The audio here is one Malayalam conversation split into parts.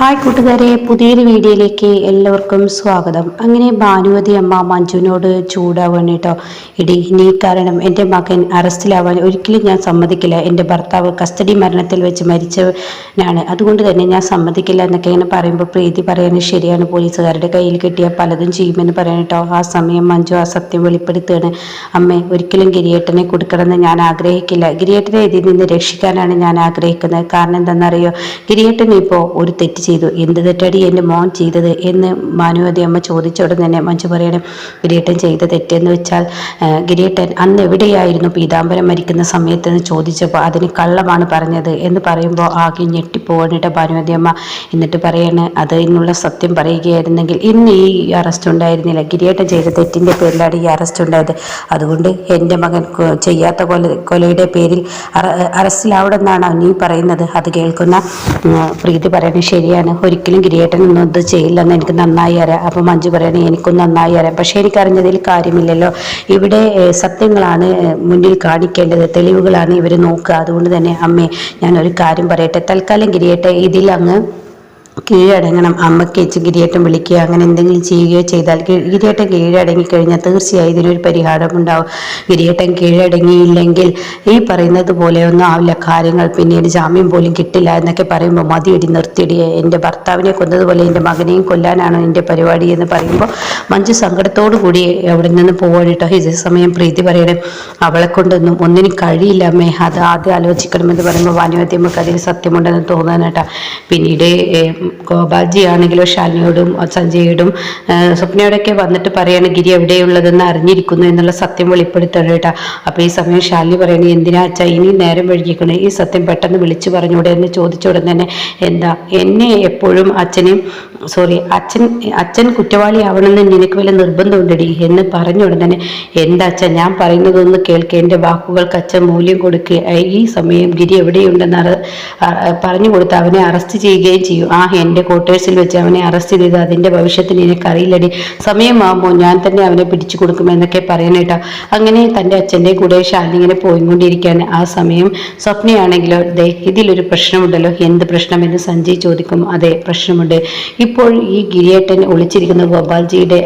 ഹായ് കൂട്ടുകാരെ പുതിയൊരു വീഡിയോയിലേക്ക് എല്ലാവർക്കും സ്വാഗതം. അങ്ങനെ ഭാനുവതി അമ്മ മഞ്ജുവിനോട് ചൂടാവാണ് കേട്ടോ. ഇടി നീ കാരണം എന്റെ മകൻ അറസ്റ്റിലാവാൻ ഒരിക്കലും ഞാൻ സമ്മതിക്കില്ല. എന്റെ ഭർത്താവ് കസ്റ്റഡി മരണത്തിൽ വെച്ച് മരിച്ചവനാണ്. അതുകൊണ്ട് തന്നെ ഞാൻ സമ്മതിക്കില്ല എന്നൊക്കെ ഇങ്ങനെ പറയുമ്പോൾ പ്രീതി പറയാൻ ശരിയാണ്. പോലീസുകാരുടെ കയ്യിൽ കിട്ടിയ പലതും ചെയ്യുമെന്ന് പറയാൻ കേട്ടോ. ആ സമയം മഞ്ജു ആ സത്യം വെളിപ്പെടുത്തുകയാണ്. അമ്മേ ഒരിക്കലും ഗിരിയേട്ടനെ കൊടുക്കണമെന്ന് ഞാൻ ആഗ്രഹിക്കില്ല. ഗിരിയേട്ടനെ ഇതിൽ നിന്ന് രക്ഷിക്കാനാണ് ഞാൻ ആഗ്രഹിക്കുന്നത്. കാരണം എന്താണെന്നറിയോ? ഗിരിയേട്ടൻ ഇപ്പോൾ ഒരു തെറ്റ് ചെയ്തു. എന്ത് തെറ്റടി എന്റെ മോൻ ചെയ്തത് എന്ന് മാനുവതി അമ്മ ചോദിച്ച ഉടൻ തന്നെ മഞ്ജു പറയണം ഗിരിയേട്ടൻ ചെയ്ത തെറ്റെന്ന് വെച്ചാൽ ഗിരീട്ടൻ അന്ന് എവിടെയായിരുന്നു പീതാംബരം മരിക്കുന്ന സമയത്ത് എന്ന് ചോദിച്ചപ്പോൾ അതിന് കള്ളമാണ് പറഞ്ഞത്? എന്ന് പറയുമ്പോൾ ആകെ ഞെട്ടിപ്പോകണിട്ട് ഭാനുമതി അമ്മ എന്നിട്ട് പറയാണ് അത് ഇന്നുള്ള സത്യം പറയുകയായിരുന്നെങ്കിൽ ഇന്ന് ഈ അറസ്റ്റ് ഉണ്ടായിരുന്നില്ല. ഗിരിയേട്ടൻ ചെയ്ത തെറ്റിന്റെ പേരിലാണ് ഈ അറസ്റ്റ് ഉണ്ടായത്. അതുകൊണ്ട് എന്റെ മകൻ ചെയ്യാത്ത കൊല കൊലയുടെ പേരിൽ അറ- അറസ്റ്റിലാവണമെന്നാണ് നീ പറയുന്നത്. അത് കേൾക്കുന്ന പ്രീതി പറയുന്നത് ശരിയാണ്. ഒരിക്കലും ഗിരിയേട്ടനൊന്നും ഇത് ചെയ്യില്ലെന്ന് എനിക്ക് നന്നായി അറിയാം. അപ്പോൾ മഞ്ജു പറയണേ എനിക്കും നന്നായി അറിയാം. പക്ഷേ എനിക്കറിഞ്ഞതിൽ കാര്യമില്ലല്ലോ. ഇവിടെ സത്യങ്ങളാണ് മുന്നിൽ കാണിക്കേണ്ടത് തെളിവുകളാണ് ഇവർ നോക്കുക. അതുകൊണ്ട് തന്നെ അമ്മേ ഞാൻ ഒരു കാര്യം പറയട്ടെ. തൽക്കാലം ഗിരിയേട്ടെ ഇതിൽ അങ്ങ് കീഴടങ്ങണം. അമ്മയ്ക്ക് ഗിരിയേട്ടം വിളിക്കുക അങ്ങനെ എന്തെങ്കിലും ചെയ്യുകയോ ചെയ്താൽ ഗിരിയേട്ടൻ കീഴടങ്ങി കഴിഞ്ഞാൽ തീർച്ചയായും ഇതിനൊരു പരിഹാരം ഉണ്ടാവും. ഗിരിയേട്ടൻ കീഴടങ്ങിയില്ലെങ്കിൽ ഈ പറയുന്നത് പോലെ ഒന്നും ആവില്ല. കാര്യങ്ങൾ പിന്നീട് ജാമ്യം പോലും കിട്ടില്ല എന്നൊക്കെ പറയുമ്പോൾ മതിയടി നിർത്തിയടി. എന്റെ ഭർത്താവിനെ കൊന്നതുപോലെ എന്റെ മകനെയും കൊല്ലാനാണ് എന്റെ പരിപാടി എന്ന് പറയുമ്പോൾ മഞ്ജു സങ്കടത്തോടു കൂടി അവിടെ നിന്ന് പോവാണ് കേട്ടോ. ഇതേ സമയം പ്രീതി പറയണം. അവളെ കൊണ്ടൊന്നും ഒന്നിനും കഴിയില്ല അമ്മേ. അത് ആദ്യം ആലോചിക്കണമെന്ന് പറയുമ്പോൾ വാനുവദ്യമൊക്കെ അതിൽ സത്യമുണ്ടെന്ന് തോന്നാനേട്ടാ പിന്നീട് ഗോപാൽജി ആണെങ്കിലോ ഷാനിയോടും സഞ്ജയോടും സ്വപ്നയോടൊക്കെ വന്നിട്ട് പറയാണ് ഗിരി എവിടെയുള്ളതെന്ന് അറിഞ്ഞിരിക്കുന്നു എന്നുള്ള സത്യം വെളിപ്പെടുത്തണം കേട്ടോ. അപ്പോൾ ഈ സമയം ശാലിനി പറയണ എന്തിനാ അച്ഛാ ഇനി നേരം വഴുകിക്കണേ ഈ സത്യം പെട്ടെന്ന് വിളിച്ചു പറഞ്ഞൂടെ? എന്ന് ചോദിച്ച ഉടൻ തന്നെ എന്താ എന്നെ എപ്പോഴും അച്ഛനെ സോറി അച്ഛൻ അച്ഛൻ കുറ്റവാളിയാവണമെന്ന് നിനക്ക് വല്ല നിർബന്ധമുണ്ടടി? എന്ന് പറഞ്ഞ ഉടനെ എന്താ അച്ഛൻ ഞാൻ പറയുന്നതൊന്ന് കേൾക്കുക എന്റെ വാക്കുകൾക്ക് അച്ഛൻ മൂല്യം കൊടുക്കുക ഈ സമയം ഗിരി എവിടെയുണ്ടെന്ന് പറഞ്ഞു കൊടുത്ത് അവനെ അറസ്റ്റ് ചെയ്യുകയും ചെയ്യും. ആ എന്റെ ക്വാർട്ടേഴ്സിൽ വെച്ച് അവനെ അറസ്റ്റ് ചെയ്ത് അതിന്റെ ഭവിഷ്യത്തിന് എനിക്കറിയില്ലടി സമയമാകുമ്പോൾ ഞാൻ തന്നെ അവനെ പിടിച്ചു കൊടുക്കുമെന്നൊക്കെ പറയണേട്ടാ അങ്ങനെ തന്റെ അച്ഛന്റെ കൂടെ ഷാലിങ്ങനെ പോയിക്കൊണ്ടിരിക്കാൻ ആ സമയം സ്വപ്നയാണെങ്കിലോ ദേ ഇതിലൊരു പ്രശ്നമുണ്ടല്ലോ. എന്ത് പ്രശ്നം എന്ന് സഞ്ജയ് ചോദിക്കും. അതെ പ്രശ്നമുണ്ട്. ഇപ്പോൾ ഈ ഗിരിയേട്ടൻ ഒളിച്ചിരിക്കുന്ന ഗോപാൽജിയുടെ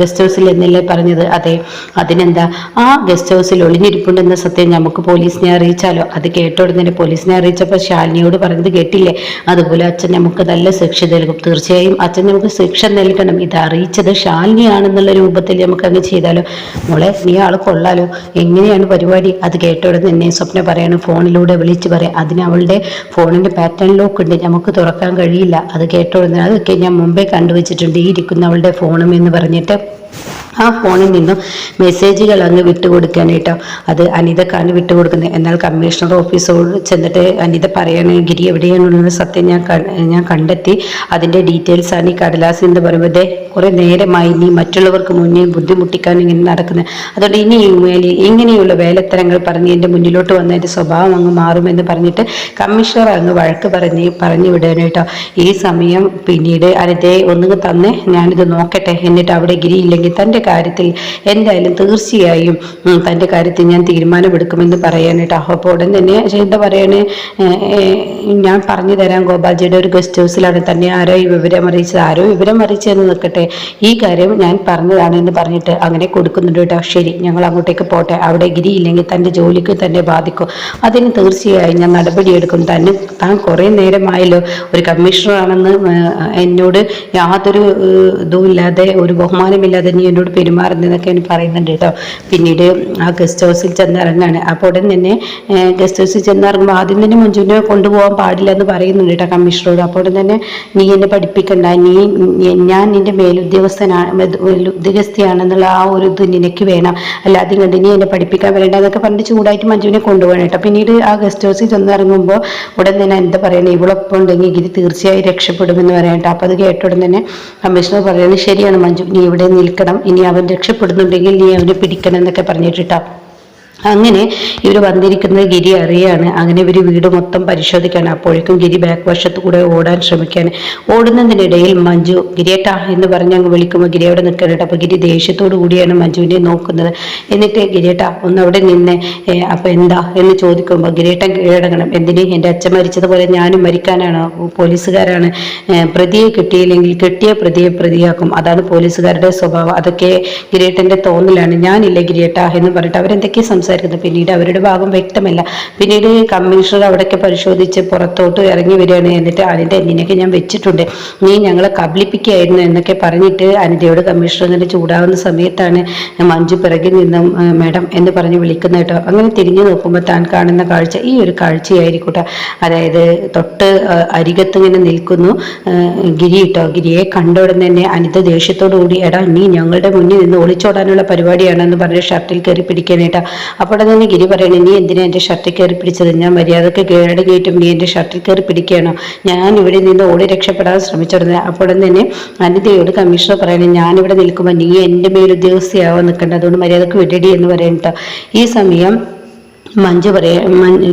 ഗസ്റ്റ് ഹൗസിൽ എന്നല്ലേ പറഞ്ഞത്? അതെ. അതിനെന്താ? ആ ഗസ്റ്റ് ഹൗസിൽ ഒളിഞ്ഞിരിപ്പുണ്ടെന്ന സത്യം നമുക്ക് പോലീസിനെ അറിയിച്ചാലോ? അത് കേട്ടോടുന്നതിന് പോലീസിനെ അറിയിച്ചപ്പോൾ ശാലിനിയോട് പറഞ്ഞത് കേട്ടില്ലേ? അതുപോലെ അച്ഛൻ നമുക്ക് നല്ല ശിക്ഷ നൽകും. തീർച്ചയായും അച്ഛൻ നമുക്ക് ശിക്ഷ നൽകണം. ഇത് അറിയിച്ചത് ശാലിനിയാണെന്നുള്ള രൂപത്തിൽ നമുക്ക് അങ്ങ് ചെയ്താലോ? മോളെ നീ ആൾ കൊള്ളാലോ. എങ്ങനെയാണ് പരിപാടി? അത് കേട്ടോടുന്ന എന്നെ സ്വപ്ന പറയണം. ഫോണിലൂടെ വിളിച്ച് പറയാം. അതിന് അവളുടെ ഫോണിന്റെ പാറ്റേൺ ലോക്ക് ഉണ്ട് നമുക്ക് തുറക്കാൻ കഴിയില്ല. അത് കേട്ട ഉടനെ അതൊക്കെ ഞാൻ മുമ്പേ കണ്ടുവച്ചിട്ടുണ്ട്. ഈ ഇരിക്കുന്നവളുടെ ഫോണും എന്ന് പറഞ്ഞിട്ട്. ആ ഫോണിൽ നിന്നും മെസ്സേജുകൾ അങ്ങ് വിട്ടുകൊടുക്കാനായിട്ടോ അത് അനിതക്കാണ് വിട്ടുകൊടുക്കുന്നത്. എന്നാൽ കമ്മീഷണർ ഓഫീസോട് ചെന്നിട്ട് അനിത പറയണ ഗിരി എവിടെയാണെന്നുള്ള സത്യം ഞാൻ ഞാൻ കണ്ടെത്തി. അതിന്റെ ഡീറ്റെയിൽസ് ആണ് ഈ കടലാസ് എന്ന് പറയുമ്പോൾ കുറേ നേരമായി നീ മറ്റുള്ളവർക്ക് മുന്നേ ബുദ്ധിമുട്ടിക്കാൻ ഇങ്ങനെ നടക്കുന്നത് അതുകൊണ്ട് ഇനി ഇങ്ങനെയുള്ള വേലത്തരങ്ങൾ പറഞ്ഞ് എന്റെ മുന്നിലോട്ട് വന്ന എന്റെ സ്വഭാവം അങ്ങ് മാറുമെന്ന് പറഞ്ഞിട്ട് കമ്മീഷണർ അങ്ങ് വഴക്ക് പറഞ്ഞ് പറഞ്ഞു വിടാനായിട്ടോ ഈ സമയം പിന്നീട് അനിതയെ ഒന്നുങ്ങ് തന്നെ ഞാനിത് നോക്കട്ടെ. എന്നിട്ട് അവിടെ ഗിരി ഇല്ലെങ്കിൽ തന്റെ കാര്യത്തിൽ എന്തായാലും തീർച്ചയായും തന്റെ കാര്യത്തിൽ ഞാൻ തീരുമാനമെടുക്കുമെന്ന് പറയാനായിട്ട് അപ്പോൾ ഉടൻ തന്നെ എന്താ പറയണേ ഞാൻ പറഞ്ഞു തരാം ഗോപാൽജിയുടെ ഒരു ഗസ്റ്റ് ഹൗസിലാണ് തന്നെ ആരോ ഈ വിവരം അറിയിച്ചത്. ആരോ വിവരം അറിയിച്ചതെന്ന് നിൽക്കട്ടെ. ഈ കാര്യം ഞാൻ പറഞ്ഞതാണ് എന്ന് പറഞ്ഞിട്ട് അങ്ങനെ കൊടുക്കുന്നുണ്ട് കേട്ടോ ശരി ഞങ്ങൾ അങ്ങോട്ടേക്ക് പോട്ടെ. അവിടെ ഗിരി ഇല്ലെങ്കിൽ തന്റെ ജോലിക്ക് തന്നെ ബാധിക്കും. അതിന് തീർച്ചയായും ഞാൻ നടപടിയെടുക്കും. തന്നെ താൻ കുറേ നേരമായല്ലോ. ഒരു കമ്മീഷണറാണെന്ന് എന്നോട് യാതൊരു ഇതുമില്ലാതെ ഒരു ബഹുമാനമില്ലാതെ നീ എന്നോട് പെരുമാറുന്നതൊക്കെ എനിക്ക് പറയുന്നുണ്ട് കേട്ടോ. പിന്നീട് ആ ഗസ്റ്റ് ഹൗസിൽ ചെന്നിറങ്ങാണ്. അപ്പോൾ ഉടൻ തന്നെ ഗസ്റ്റ് ഹൗസിൽ ചെന്നിറങ്ങുമ്പോൾ ആദ്യം തന്നെ മഞ്ജുവിനെ കൊണ്ടുപോകാൻ പാടില്ല എന്ന് പറയുന്നുണ്ട് കേട്ടോ കമ്മീഷണറോട്. അപ്പോൾ ഉടൻ തന്നെ നീ എന്നെ പഠിപ്പിക്കണ്ട. നീ ഞാൻ നിന്റെ മേലുദ്യോഗസ്ഥനാണ് ഉദ്യോഗസ്ഥയാണെന്നുള്ള ആ ഒരു ഇത് നിനക്ക് വേണം. അല്ലാതെ കണ്ട് നീ എന്നെ പഠിപ്പിക്കാൻ വരേണ്ട എന്നൊക്കെ പറഞ്ഞിട്ട് ചൂടായിട്ട് മഞ്ജുവിനെ കൊണ്ടുപോകണം കേട്ടോ. പിന്നീട് ആ ഗസ്റ്റ് ഹൗസിൽ ചെന്നിറങ്ങുമ്പോൾ ഉടൻ തന്നെ എന്താ പറയുന്നത് ഇവളൊപ്പം ഉണ്ടെങ്കിൽ ഗിരി തീർച്ചയായും രക്ഷപ്പെടുമെന്ന് പറയാം കേട്ടോ. അപ്പോൾ അത് കേട്ട ഉടൻ തന്നെ കമ്മീഷണർ പറയുന്നത് ശരിയാണ് മഞ്ജു. നീ ഇവിടെ നിൽക്കണം. ഇനി അവൻ രക്ഷപ്പെടുന്നുണ്ടെങ്കിൽ നീ അവനെ പിടിക്കണം എന്നൊക്കെ പറഞ്ഞിട്ടാ അങ്ങനെ ഇവർ വന്നിരിക്കുന്നത് ഗിരി അറിയാണ്. അങ്ങനെ ഇവർ വീട് മൊത്തം പരിശോധിക്കാണ്. അപ്പോഴേക്കും ഗിരി ബാക്ക് വശത്ത് കൂടെ ഓടാൻ ശ്രമിക്കുകയാണ്. ഓടുന്നതിനിടയിൽ മഞ്ജു ഗിരിയേട്ടാ എന്ന് പറഞ്ഞ് അങ്ങ് വിളിക്കുമ്പോൾ ഗിരി അവിടെ നിൽക്കാനായിട്ട് അപ്പോൾ ഗിരി ദേഷ്യത്തോടു കൂടിയാണ് മഞ്ജുവിനെ നോക്കുന്നത്. എന്നിട്ട് ഗിരിയേട്ടാ ഒന്ന് അവിടെ നിന്ന് അപ്പോൾ എന്താ എന്ന് ചോദിക്കുമ്പോൾ ഗിരിയേട്ടൻ കീഴടങ്ങണം. എന്തിന്? എന്റെ അച്ഛൻ മരിച്ചതുപോലെ ഞാനും മരിക്കാനാണ്. പോലീസുകാരാണ്. പ്രതിയെ കിട്ടിയില്ലെങ്കിൽ കിട്ടിയ പ്രതിയെ പ്രതിയാക്കും. അതാണ് പോലീസുകാരുടെ സ്വഭാവം. അതൊക്കെ ഗിരിയേട്ടന്റെ തോന്നലാണ്. ഞാനില്ല ഗിരിയേട്ട എന്ന് പറഞ്ഞിട്ട് അവരെന്തൊക്കെ സംസാരിക്കുന്നത്. പിന്നീട് അവരുടെ ഭാഗം വ്യക്തമല്ല. പിന്നീട് കമ്മീഷണർ അവിടെയൊക്കെ പരിശോധിച്ച് പുറത്തോട്ട് ഇറങ്ങി വരികയാണ്. എന്നിട്ട് അനിത എന്നിനൊക്കെ ഞാൻ വെച്ചിട്ടുണ്ട്. നീ ഞങ്ങളെ കബളിപ്പിക്കുകയായിരുന്നു എന്നൊക്കെ പറഞ്ഞിട്ട് അനിതയോട് കമ്മീഷണർ ഇങ്ങനെ ചൂടാവുന്ന സമയത്താണ് മഞ്ജു പിറകിൽ നിന്നും മേഡം എന്ന് പറഞ്ഞ് വിളിക്കുന്നത് കേട്ടോ. അങ്ങനെ തിരിഞ്ഞു നോക്കുമ്പോൾ താൻ കാണുന്ന കാഴ്ച ഈ ഒരു കാഴ്ചയായിരിക്കട്ടെ. അതായത് തൊട്ട് അരികത്ത് ഇങ്ങനെ നിൽക്കുന്നു ഗിരി കേട്ടോ. ഗിരിയെ കണ്ട ഉടൻ തന്നെ അനിത ദേഷ്യത്തോടു കൂടി എടാ നീ ഞങ്ങളുടെ മുന്നിൽ നിന്ന് ഒളിച്ചോടാനുള്ള പരിപാടിയാണെന്ന് പറഞ്ഞ് ഷർട്ടിൽ കയറി പിടിക്കാനായിട്ടാ അപ്പോൾ തന്നെ ഗിരി പറയണേ നീ എന്തിനാ എന്റെ ഷർട്ടിൽ കയറി പിടിച്ചത്? ഞാൻ മര്യാദയ്ക്ക് കേട് കയറ്റും നീ എന്റെ ഷർട്ടിൽ കയറി പിടിക്കുകയാണോ? ഞാൻ ഇവിടെ നിന്ന് ഓടി രക്ഷപ്പെടാൻ ശ്രമിച്ചിരുന്നത് അപ്പോൾ തന്നെ അനിതയോട് കമ്മീഷണർ പറയണേ ഞാനിവിടെ നിൽക്കുമ്പോൾ നീ എന്റെ മേലുദ്യോഗസ്ഥയാവാൻ നിൽക്കേണ്ട. അതുകൊണ്ട് മര്യാദയ്ക്ക് വിടടി എന്ന് പറയട്ടോ ഈ സമയം മഞ്ജു പറയ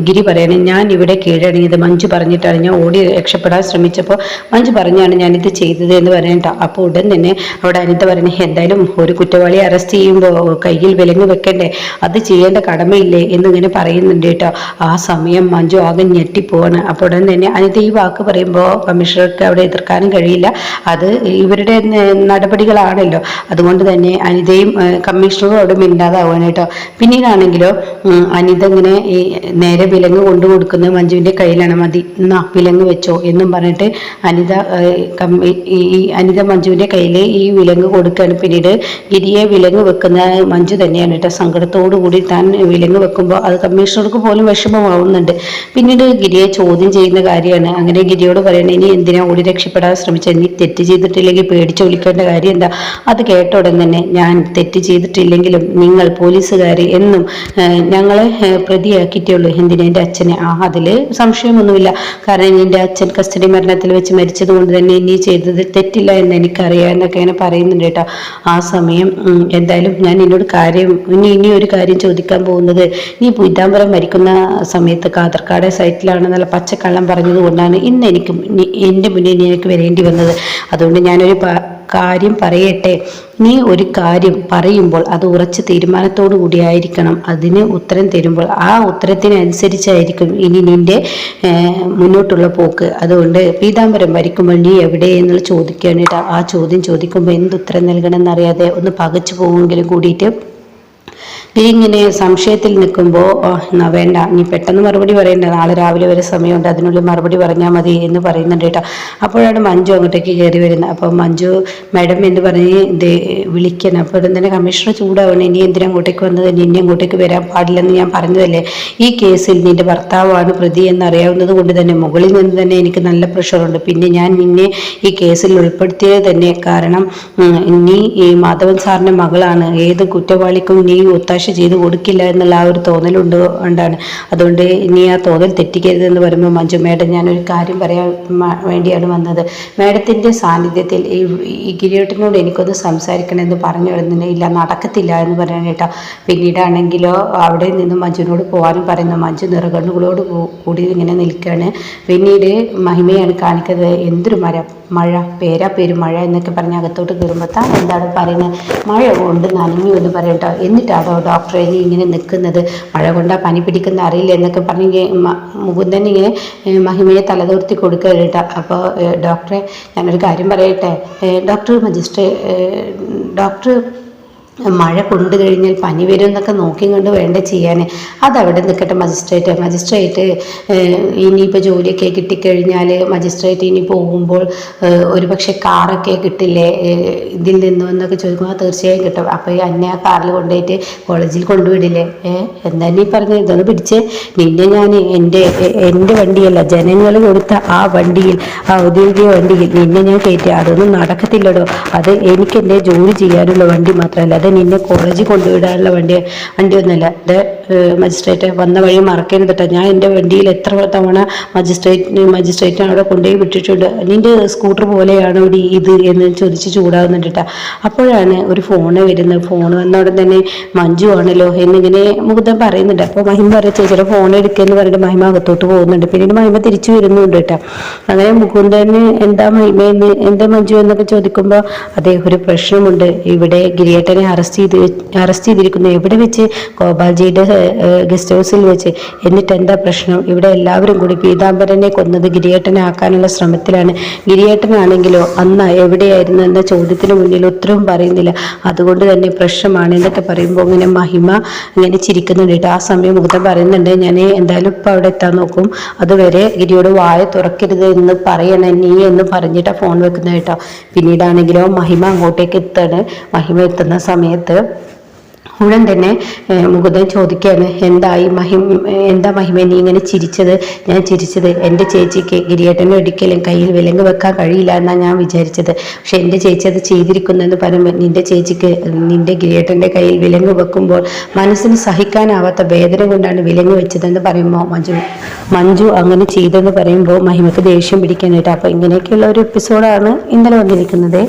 ഗിരി പറയണേ ഞാൻ ഇവിടെ കീഴടങ്ങിയത്. മഞ്ജു പറഞ്ഞിട്ടാണ് ഞാൻ ഓടി രക്ഷപ്പെടാൻ ശ്രമിച്ചപ്പോൾ മഞ്ജു പറഞ്ഞാണ് ഞാനിത് ചെയ്തത് എന്ന് പറയണ്ട അപ്പോൾ ഉടൻ തന്നെ അവിടെ അനിത പറയണേ എന്തായാലും ഒരു കുറ്റവാളിയെ അറസ്റ്റ് ചെയ്യുമ്പോൾ കയ്യിൽ വിലങ്ങ് വെക്കണ്ടേ? അത് ചെയ്യേണ്ട കടമയില്ലേ? എന്നിങ്ങനെ പറയുന്നുണ്ട് കേട്ടോ. ആ സമയം മഞ്ജു ആകെ ഞെട്ടിപ്പോവാണ്. അപ്പോൾ ഉടൻ തന്നെ അനിത ഈ വാക്ക് പറയുമ്പോൾ കമ്മീഷണർക്ക് അവിടെ എതിർക്കാനും കഴിയില്ല. അത് ഇവരുടെ നടപടികളാണല്ലോ. അതുകൊണ്ട് തന്നെ അനിതയും കമ്മീഷണറും അവിടെ മിണ്ടാതാവാണ് കേട്ടോ. പിന്നീടാണെങ്കിലോ അനിത ഇങ്ങനെ ഈ നേരെ വിലങ്ങ് കൊണ്ടു കൊടുക്കുന്നത് മഞ്ജുവിന്റെ കയ്യിലാണ് മതി. എന്നാ വിലങ്ങ് വെച്ചോ എന്നും പറഞ്ഞിട്ട് അനിത ഈ അനിത മഞ്ജുവിന്റെ കയ്യിൽ ഈ വിലങ്ങ് കൊടുക്കുകയാണ്. പിന്നീട് ഗിരിയെ വിലങ്ങ് വെക്കുന്ന മഞ്ജു തന്നെയാണ് കേട്ടോ. സങ്കടത്തോടു കൂടി താൻ വിലങ്ങ് വെക്കുമ്പോൾ അത് കമ്മീഷണർക്ക് പോലും വിഷമമാവുന്നുണ്ട്. പിന്നീട് ഗിരിയെ ചോദ്യം ചെയ്യുന്ന കാര്യമാണ്. അങ്ങനെ ഗിരിയോട് പറയണ ഇനി എന്തിനാ ഓടി രക്ഷപ്പെടാൻ ശ്രമിച്ചത് നീ തെറ്റ് ചെയ്തിട്ടില്ലെങ്കിൽ പേടിച്ച് വിളിക്കേണ്ട കാര്യം എന്താ? അത് കേട്ട ഉടൻ തന്നെ ഞാൻ തെറ്റ് ചെയ്തിട്ടില്ലെങ്കിലും നിങ്ങൾ പോലീസുകാർ എന്നും ഞങ്ങളെ ഏഹ്, പ്രതിയാക്കിയിട്ടേ എന്തിനാ? എന്റെ അച്ഛനെ. ആ അതിൽ സംശയമൊന്നുമില്ല. കാരണം എന്റെ അച്ഛൻ കസ്റ്റഡി മരണത്തിൽ വെച്ച് മരിച്ചത് കൊണ്ട് തന്നെ ഇനി ചെയ്തത് തെറ്റില്ല എന്ന് എനിക്കറിയാം എന്നൊക്കെ ഇങ്ങനെ പറയുന്നുണ്ട് കേട്ടോ. ആ സമയം എന്തായാലും ഞാൻ എന്നോട് കാര്യം ഇനി ഇനി ഒരു കാര്യം ചോദിക്കാൻ പോകുന്നത് നീ പീതാംബരം മരിക്കുന്ന സമയത്ത് കാതർക്കാട് സൈറ്റിലാണെന്നുള്ള പച്ചക്കള്ളം പറഞ്ഞത് കൊണ്ടാണ് ഇന്ന് എനിക്ക് എന്റെ മുന്നിൽ എനിക്ക് വരേണ്ടി വന്നത്. അതുകൊണ്ട് ഞാനൊരു കാര്യം പറയട്ടെ. നീ ഒരു കാര്യം പറയുമ്പോൾ അത് ഉറച്ച തീരുമാനത്തോടു കൂടിയായിരിക്കണം. അതിന് ഉത്തരം തരുമ്പോൾ ആ ഉത്തരത്തിനനുസരിച്ചായിരിക്കും ഇനി നിന്റെ മുന്നോട്ടുള്ള പോക്ക്. അതുകൊണ്ട് പീതാംബരം വരയ്ക്കുമ്പോൾ നീ എവിടെ എന്നുള്ള ചോദിക്കാനായിട്ട് ആ ചോദ്യം ചോദിക്കുമ്പോൾ എന്ത് ഉത്തരം നൽകണം നൽകണമെന്നറിയാതെ ഒന്ന് പകച്ചു പോകുമെങ്കിലും കൂടിയിട്ട് നീ ഇങ്ങനെ സംശയത്തിൽ നിൽക്കുമ്പോൾ എന്നാ വേണ്ട നീ പെട്ടെന്ന് മറുപടി പറയണ്ട. നാളെ രാവിലെ വരെ സമയമുണ്ട് അതിനുള്ളിൽ മറുപടി പറഞ്ഞാൽ മതി എന്ന് പറയുന്നുണ്ട് കേട്ടോ. അപ്പോഴാണ് മഞ്ജു അങ്ങോട്ടേക്ക് കയറി വരുന്നത്. അപ്പോൾ മഞ്ജു മാഡം എന്ന് പറഞ്ഞ്? വിളിക്കണം. അപ്പോൾ തന്നെ കമ്മീഷണർ ചൂടാവണം. ഇനി എന്തിനാ അങ്ങോട്ടേക്ക് വന്നത്? നിന്നെ അങ്ങോട്ടേക്ക് വരാൻ പാടില്ലെന്ന് ഞാൻ പറഞ്ഞതല്ലേ? ഈ കേസിൽ നിന്റെ ഭർത്താവാണ് പ്രതി എന്നറിയാവുന്നത് കൊണ്ട് തന്നെ മുകളിൽ നിന്ന് തന്നെ എനിക്ക് നല്ല പ്രഷറുണ്ട്. പിന്നെ ഞാൻ നിന്നെ ഈ കേസിൽ ഉൾപ്പെടുത്തിയത് തന്നെ. കാരണം നീ ഈ മാധവൻ സാറിന്റെ മകളാണ്. ഏത് കുറ്റവാളിക്കും നീ ഒത്താശ ചെയ്ത് കൊടുക്കില്ല എന്നുള്ള ആ ഒരു തോന്നലുണ്ട് ഉണ്ടാണ് അതുകൊണ്ട് ഇനി ആ തോന്നൽ തെറ്റിക്കരുത് എന്ന് പറയുമ്പോൾ മഞ്ജു മേഡം ഞാനൊരു കാര്യം പറയാൻ വേണ്ടിയാണ് വന്നത്. മേഡത്തിന്റെ സാന്നിധ്യത്തിൽ ഈ ഗിരിയേട്ടനോട് എനിക്കൊന്ന് സംസാരിക്കണമെന്ന് പറഞ്ഞു വരുന്നില്ല. ഇല്ല നടക്കത്തില്ല എന്ന് പറയാൻ കേട്ടോ. പിന്നീടാണെങ്കിലോ അവിടെ നിന്ന് മഞ്ജുവിനോട് പോകാനും പറയുന്നു. മഞ്ജു നിറകണ്ണുകളോട് കൂടി ഇങ്ങനെ നിൽക്കുകയാണ്. പിന്നീട് മഹിമയാണ് കാണിക്കുന്നത്. എന്തൊരു മര മഴ പേരാ പേര് മഴ എന്നൊക്കെ പറഞ്ഞ് അകത്തോട്ട് കയറുമ്പോൾ താൻ എന്താണ് പറയുന്നത്? മഴ കൊണ്ട് നനഞ്ഞു എന്ന് പറയട്ടോ എന്നിട്ടാണോ ഡോക്ടറെ ഇങ്ങനെ നിൽക്കുന്നത്? മഴ കൊണ്ടാ പനി പിടിക്കുന്ന അറിയില്ല എന്നൊക്കെ പറഞ്ഞ് മുകുന്ദൻ ഇങ്ങനെ മഹിമയെ തലതൂർത്തി കൊടുക്കുക കേട്ടോ. അപ്പോൾ ഡോക്ടറെ ഞാനൊരു കാര്യം പറയട്ടെ? ഡോക്ടർ മജിസ്ട്രേ ഡോക്ടർ മഴ കൊണ്ടു കഴിഞ്ഞാൽ പനി വരും എന്നൊക്കെ നോക്കി കൊണ്ട് വേണ്ട ചെയ്യാൻ. അതവിടെ നിൽക്കട്ടെ മജിസ്ട്രേറ്റ് മജിസ്ട്രേറ്റ് ഇനിയിപ്പോൾ ജോലിയൊക്കെ കിട്ടിക്കഴിഞ്ഞാൽ മജിസ്ട്രേറ്റ് ഇനി പോകുമ്പോൾ ഏഹ്, ഒരു പക്ഷേ കാറൊക്കെ കിട്ടില്ലേ ഇതിൽ നിന്നും എന്നൊക്കെ ചോദിക്കുമ്പോൾ "ആ, തീർച്ചയായും കിട്ടും. അപ്പോൾ ഈ അന്നെ ആ കാറിൽ കൊണ്ടുപോയിട്ട് കോളേജിൽ കൊണ്ടുവിടില്ലേ? ഏഹ് എന്താ നീ പറഞ്ഞത്? ഇതൊന്ന് പിടിച്ച്. നിന്നെ ഞാൻ എന്റെ എന്റെ വണ്ടിയല്ല ജനങ്ങൾ കൊടുത്ത ആ വണ്ടിയിൽ ആ ഔദ്യോഗിക വണ്ടിയിൽ നിന്നെ ഞാൻ കയറ്റി. അതൊന്നും നടക്കത്തില്ലടോ. അത് എനിക്ക് എന്റെ ജോലി ചെയ്യാനുള്ള വണ്ടി മാത്രമല്ല. അല്ലാതെ നിന്നെ കോളേജിൽ കൊണ്ടുവിടാനുള്ള വണ്ടി വണ്ടിയൊന്നുമല്ല ഇത് മജിസ്ട്രേറ്റ് വന്ന വഴി മറക്കരുത് കേട്ടോ. ഞാൻ എന്റെ വണ്ടിയിൽ എത്ര തവണ മജിസ്ട്രേറ്റ് മജിസ്ട്രേറ്റിനെ അവിടെ കൊണ്ടുപോയി വിട്ടിട്ടുണ്ട്. നിന്റെ സ്കൂട്ടർ പോലെയാണ് ഇവിടെ ഇത് എന്ന് ചോദിച്ച് ചൂടാവുന്നുണ്ട് കേട്ടോ. അപ്പോഴാണ് ഒരു ഫോണ് വരുന്നത്. ഫോൺ വന്ന ഉടൻ തന്നെ മഞ്ജു ആണല്ലോ എന്നിങ്ങനെ മുകുന്ദൻ പറയുന്നുണ്ട്. അപ്പോൾ മഹിമ പറയാ ചേച്ചിയുടെ ഫോൺ എടുക്കുമെന്ന് പറഞ്ഞിട്ട് മഹിമ അകത്തോട്ട് പോകുന്നുണ്ട്. പിന്നീട് മഹിമ തിരിച്ചു വരുന്നുണ്ട് കേട്ടോ. അങ്ങനെ മുകുന്ദന് എന്താ മഹിമ എന്ന് എന്താ മഞ്ജു എന്നൊക്കെ ചോദിക്കുമ്പോൾ അതെ ഒരു പ്രശ്നമുണ്ട്. ഇവിടെ ഗിരിയേട്ടനെ അറസ്റ്റ് ചെയ്ത് അറസ്റ്റ് ചെയ്തിരിക്കുന്നു. എവിടെ വെച്ച്? ഗോപാൽജിയുടെ ഗസ്റ്റ് ഹൗസിൽ വെച്ച്. എന്നിട്ട് എന്താ പ്രശ്നം? ഇവിടെ എല്ലാവരും കൂടി പീതാംബരനെ കൊന്നത് ഗിരിയേട്ടനെ ആക്കാനുള്ള ശ്രമത്തിലാണ്. ഗിരിയേട്ടനാണെങ്കിലോ? അന്ന് എവിടെയായിരുന്നു? എന്ന ചോദ്യത്തിന് മുന്നിൽ ഉത്തരവും പറയുന്നില്ല. അതുകൊണ്ട് തന്നെ പ്രശ്നമാണ് എന്നൊക്കെ പറയുമ്പോൾ ഇങ്ങനെ മഹിമ ഇങ്ങനെ ചിരിക്കുന്നുണ്ട് കേട്ടോ. ആ സമയം മുഖം പറയുന്നുണ്ട് ഞാൻ എന്തായാലും ഇപ്പം അവിടെ എത്താൻ നോക്കും. അതുവരെ ഗിരിയോട് വായ തുറക്കരുത് എന്ന് പറയണേ നീ എന്ന് പറഞ്ഞിട്ടാണ് ഫോൺ വെക്കുന്നത് കേട്ടോ. പിന്നീടാണെങ്കിലോ മഹിമ അങ്ങോട്ടേക്ക് എത്താണ്? മഹിമ എത്തുന്ന സമയത്ത് ഉടൻ തന്നെ മുകുന്ദൻ ചോദിക്കുകയാണ് എന്തായി മഹിം എന്താ മഹിമ നീ ഇങ്ങനെ ചിരിച്ചത്? ഞാൻ ചിരിച്ചത് എന്റെ ചേച്ചിക്ക് ഗിരിയേട്ടനെ ഒരിക്കലും കയ്യിൽ വിലങ്ങ് വെക്കാൻ കഴിയില്ല എന്നാണ് ഞാൻ വിചാരിച്ചത്. പക്ഷെ എന്റെ ചേച്ചി അത് ചെയ്തിരിക്കുന്നതെന്ന് പറയുമ്പോൾ നിന്റെ ചേച്ചിക്ക് നിന്റെ ഗിരിയേട്ടന്റെ കയ്യിൽ വിലങ്ങ് വെക്കുമ്പോൾ മനസ്സിന് സഹിക്കാനാവാത്ത വേദന കൊണ്ടാണ് വിലങ്ങ് വെച്ചതെന്ന് പറയുമ്പോൾ മഞ്ജു മഞ്ജു അങ്ങനെ ചെയ്തെന്ന് പറയുമ്പോൾ മഹിമക്ക് ദേഷ്യം പിടിക്കാനായിട്ട്. അപ്പോൾ ഇങ്ങനെയൊക്കെയുള്ള ഒരു എപ്പിസോഡാണ് ഇന്നലെ വന്നിരിക്കുന്നത്.